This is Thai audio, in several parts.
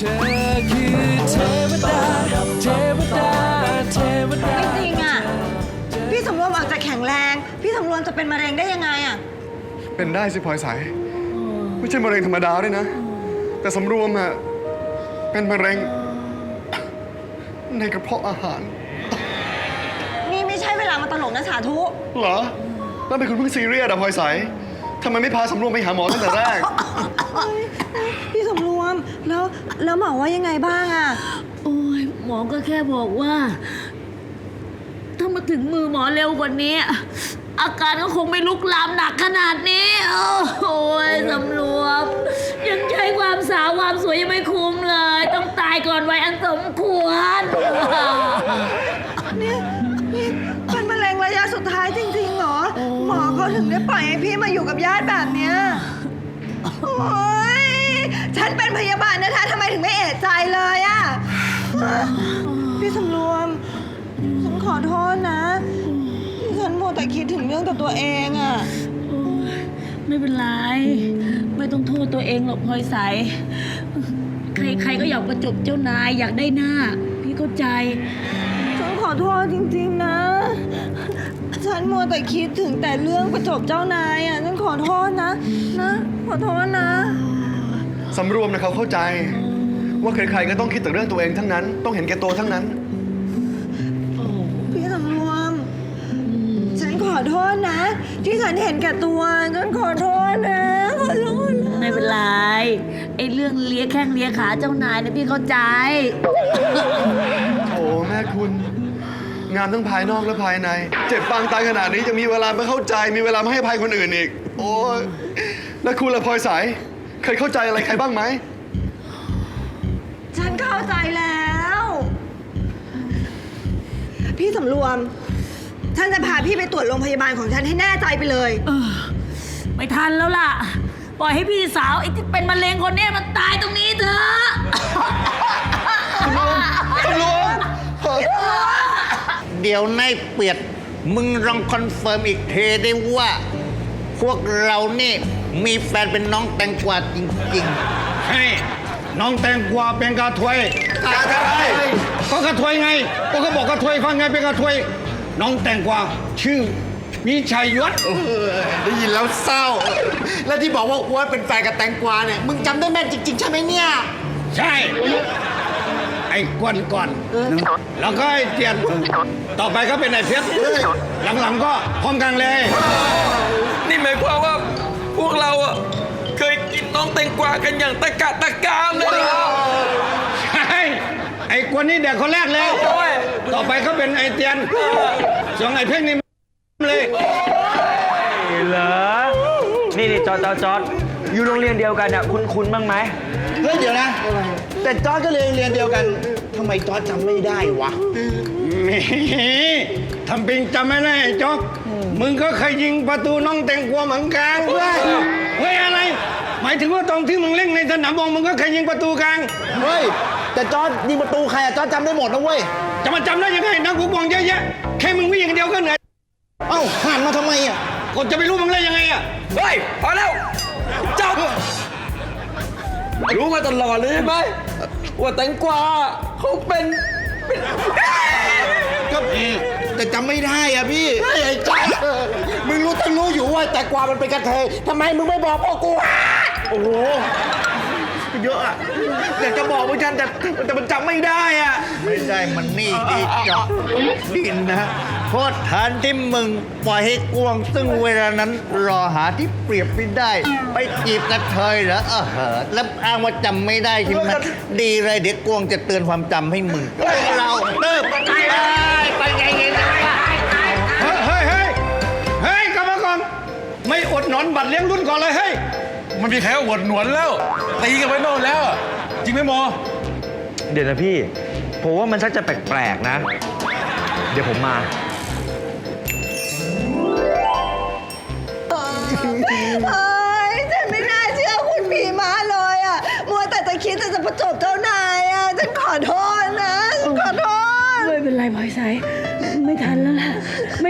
เธอคือเทวดา เทวดา เทวดา ไม่จริงอะ พี่สำรวมออกจะแข็งแรง พี่สำรวมจะเป็นมะเร็งได้ยังไงอะ เป็นได้สิพลอยใสไม่ใช่มะเร็งธรรมดาด้วยนะ แต่สำรวมอะเป็นมะเร็ง ในกระเพาะอาหาร นี่ไม่ใช่เวลามาตลกนะสาธุ เหรอ แล้วเป็นคุณเพิ่งซีเรียสอะพลอยใสทำไมไม่พาสำรวมไปหาหมอตั้งแต่แรก พี่สำรว ม แล้วแล้วหมอว่ายังไงบ้างอะโอ้ยหมอก็แค่บอกว่า ถ้ามาถึงมือหมอเร็วกว่านี้ อาการก็คงไม่ลุกลามหนักขนาดนี้ โอ้ยสำรวม ยังใช้ความสาวความสวยยังไม่คุ้มเลย ต้องตายก่อนวัยอันสมควรนี่นี่เป็นมะเร็งระยะสุดท้ายจริงๆเหรอหมอเขาถึงได้ปล่อยให้พี่มาอยู่กับญาติแบบเนี้ยโอ๊ย ฉันเป็นพยาบาลนะคะทำไมถึงไม่เอะใจเลยอะพี่สำรวม ฉันขอโทษนะที่ฉันมัวแต่คิดถึงเรื่องแต่ตัวเองอะโอ๊ยไม่เป็นไร ไม่ต้องโทษตัวเองหรอกพลอยใส ใครๆก็อยากประจบเจ้านายอยากได้หน้า พี่เข้าใจ ฉันขอโทษจริงๆนะ ฉันมัวแต่คิดถึงแต่เรื่องประจบเจ้านายอะฉันขอโทษนะ นะ ขอโทษนะ สำรวมนะเขาเข้าใจ ว่าใครๆก็ต้องคิดแต่เรื่องตัวเองทั้งนั้น ต้องเห็นแก่ตัวทั้งนั้น พี่สำรวม ฉันขอโทษนะ ที่ฉันเห็นแก่ตัวฉันขอโทษนะขอโทษนะไม่เป็นไรไอ้เรื่องเลี้ยแข้งเลี้ยขาเจ้านายเนี่ยพี่เข้าใจ โอ้แม่คุณ งานทั้งภายนอกและภายใน เจ็บปางตายขนาดนี้จะมีเวลามาเข้าใจ มีเวลามาให้อภัยคนอื่นอีก โอ้ยแล้วคุณละพลอยใส เคยเข้าใจอะไรใครบ้างไหม ฉันเข้าใจแล้ว พี่สำรวม ฉันจะพาพี่ไปตรวจโรงพยาบาลของฉันให้แน่ใจไปเลย เออไม่ทันแล้วล่ะ ปล่อยให้พี่สาวไอ้ที่เป็นมะเร็งคนเนี้ยมันตายตรงนี้เถอะสำรวมเดี๋ยวนายเปียด มึงลองคอนเฟิร์มอีกเทได้ว่า พวกเรานี่ มีแฟนเป็นน้องแตงกวาจริงเฮ้ยน้องแตงกวาเป็นกระถวยๆอะไรก็กระถวยไง ก็เขาบอกกระถวยฟังไงเป็นกระถวย น้องแตงกวาชื่อวิชัยยศ ได้ยินแล้วเศร้า แล้วที่บอกว่าอ้วนเป็นแฟนกับแตงกวาเนี่ย มึงจำได้แม่นจริง ๆ ใช่ไหมเนี่ย ใช่ ไอ้กวนก่อน แล้วก็ไอ้เตียน ต่อไปก็เป็นไอ้เพชรหลังๆก็พร้อมกันเลย นี่หมายความว่าพ วกเราอะเคยกินน้องแตงกวากันอย่างตะกะตะกามเลยเหรอใช่ไอ้กวนนี่เด็กคนแรกเลย โอ้ยต่อไปก็เป็นไอ้เตียน ส่วนไอ้เพชรนี่เลยเหรอ นี่นี่จอดจอดจอดอยู่โรงเรียนเดียวกันอะคุณคุณบ้างไหมเฮ้ยเดี๋ยวนะ แต่จอร์จก็เรียนเรียนเดียวกันทำไมจอร์จจำไม่ได้วะ นี่ ทำปิงจำไม่ได้ไอ้จ๊อก มึงก็เคยยิงประตูน้องแตงกวาเหมือนกันเว้ยเฮ้ยอะไร หมายถึงว่าตรงที่มึงเล่นในสนามบอลมึงก็เคยยิงประตูกลาง เฮ้ย แต่จอร์จยิงประตูใครอะจอร์จจำได้หมดนะเว้ย จะมาจำได้ยังไงนักฟุตบอลเยอะแยะแค่มึงวิ่งอย่างเดียวก็เหนื่อยเอ้าหันมาทำไมอะคนจะไปรู้มึงเล่นยังไงอะเฮ้ยพอแล้วจบรู้มาตลอดเลยใช่ไหมว่าแตงกวาเขาเป็นเป็น ก็แต่จำไม่ได้อะพี่ ไอ้จอร์จมึงรู้ทั้งรู้อยู่ว่าแต่กวามันเป็นกระเทยทำไมมึงไม่บอกพวกกูอะโอ้โหเยอะอะอยากจะบอกเหมือนกันแต่แต่มันจำไม่ได้อะไม่ได้มันนี่ดีจอกดินนะ โทษฐานที่มึงปล่อยให้กวง ซึ่งเวลานั้นรอหาที่เปรียบไม่ได้ ไปจีบกระเทยเหรอเออเหอะแล้วอ้างว่าจำไม่ได้ใช่ไหมดีเลยเดี๋ยวกวงจะเตือนความจำให้มึงเราเติบไปไปไงไงนะเฮ้ยเฮ้ยเฮ้ยเฮ้ยกลับมาก่อน ไม่อดหนอนบัตรเลี้ยงรุ่นก่อนเลยเฮ้ย มันมีใครเอาหวดหนวนแล้ว ตีกันไว้โน่นแล้วอะจริงไหมโมเดี๋ยวนะพี่ ผมว่ามันชักจะแปลกๆนะ เดี๋ยวผมมา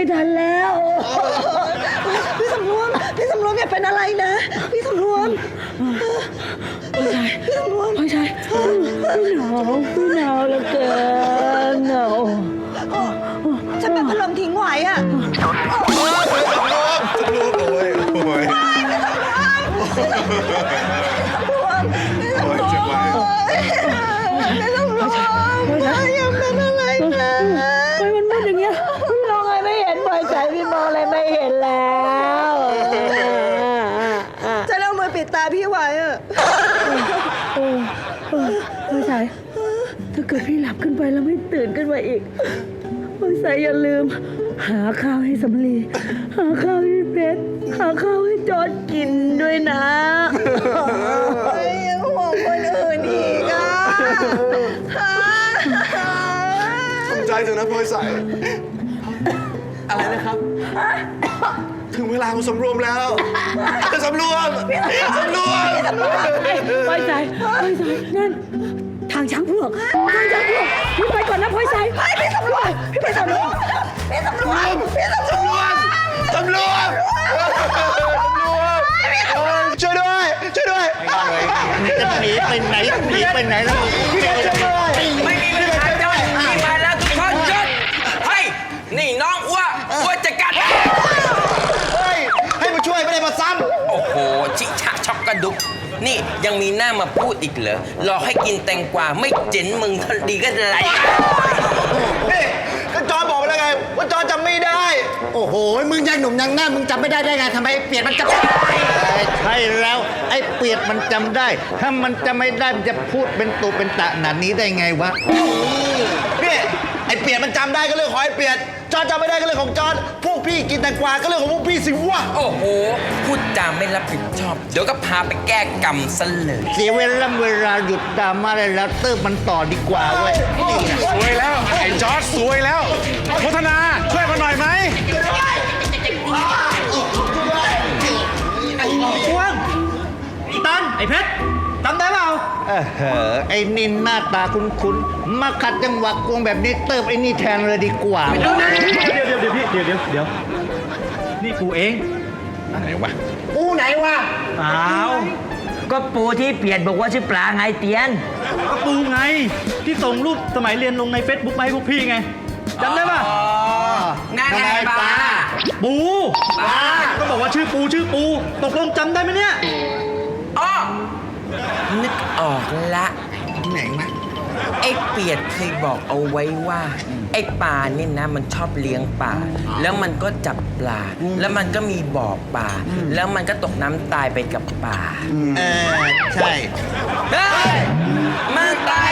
ไม่เป็นไรพลอยใสไม่ทันแล้วล่ะไม่ทันแล้วขอพี่สำรวม พี่สำรวมอย่าเป็นอะไรนะ พี่สำรวมพ่อชายพี่สำรวมพ่อชายพี่หนาวพี่หนาวเหลือเกินหนาว ฉันเป็นพัดลมทิ้งไว้อะายพี่มองอะไรไม่เห็นแล้วฉันเอามือปิดตาพี่ไว้อะเออเออพ่อชายถ้าเกิดพี่หลับขึ้นไปแล้วไม่ตื่นขึ้นมาอีกพ่อชายอย่าลืม หาข้าวให้สำลีหาข้าวให้เพชรหาข้าวให้จอดกินด้วยนะเฮ้ยยังห่วงคนอื่นอีกอะทำใจเถอะนะพลอยใส อะไรนะครับ ถึงเวลาของสำรวมแล้วสำรวมสำรวมพ่อชายพ่อชายนั่น ทางช้างเผือกทางช้างเผือกพี่ไปก่อนนะพ่อชายพี่สำรวจพี่สำรวจพี่สำรวจพี่สำรวจตำรวจช่วยด้วยช่วยด้วยจะหนีไปไหนหนีไปไหนแล้วมึงไม่มีปัญหา ไม่ได้มาซ้โอ้โห ชิชะช็อกกระดุก นี่ยังมีหน้ามาพูดอีกเหรอรอให้กินแตงกวาไม่เจ๋นมึงเท่าดีก็ไรำนี่ก็จอนบอกไปแล้วไง ว่าจอนจำไม่ได้ โอ้โห มึงยังหนุ่มยังแน่นมึงจำไม่ได้ได้ไงทำไมเปลี่ยนมันจำได้ใช่แล้ว ไอ้เปียดมันจำได้ ถ้ามันจำไม่ได้ มันจะพูดเป็นตุเป็นตะหนาดนี้ได้ไงวะ นี่ไอ้ เปียดมันจำได้ก็เรื่องของไอ้เปียดจอนจำไม่ได้ก็เรื่องของจอนพวกพี่กินแตงกวาก็เรื่องของพวกพี่สิวะโอ้โห พูดจาไม่รับผิดชอบ เดี๋ยวก็พาไปแก้กรรมซะเลย เสียเวลาเวลาหยุดดราม่าได้แล้วเติมมันต่อดีกว่าเว้ยนี่ไงสวยแล้ว ไอ้จอร์ดสวยแล้วพัฒนาช่วยมาหน่อยไหมพวงตันไอ้เพชรจำได้ เปล่าเออเหอไอ้นินหน้าตาคุ้นๆ มาขัดจังหวะกวงแบบนี้เติมไอ้นี่แทนเลยดีกว่า เดี๋ยวเดี๋ยวเดี๋ยวพี่เดี๋ยวเดี๋ยวเดี๋ยวนี่กูเองอู้ไหนวะอ้าวก็ปูที่เปลี่ยนบอกว่าชื่อปลาไงเตียนก็ปูไงที่ส่งรูปสมัยเรียนลงใน Facebook มาให้พวกพี่ไงจำได้ปะนั่นไงปลาปูปลาก็บอกว่าชื่อปูชื่อปู ตกลงจำได้ไหมเนี่ยอ้อ นึกออกละ ที่ไหนวะไอ้เปียดเคยบอกเอาไว้ว่า ไอ้ปลานี่นะ มันชอบเลี้ยงปลาแล้วมันก็จับปลา แล้วมันก็มีบ่อปลาแล้วมันก็ตกน้ำตายไปกับปลาเออใช่เฮ้ยมันตาย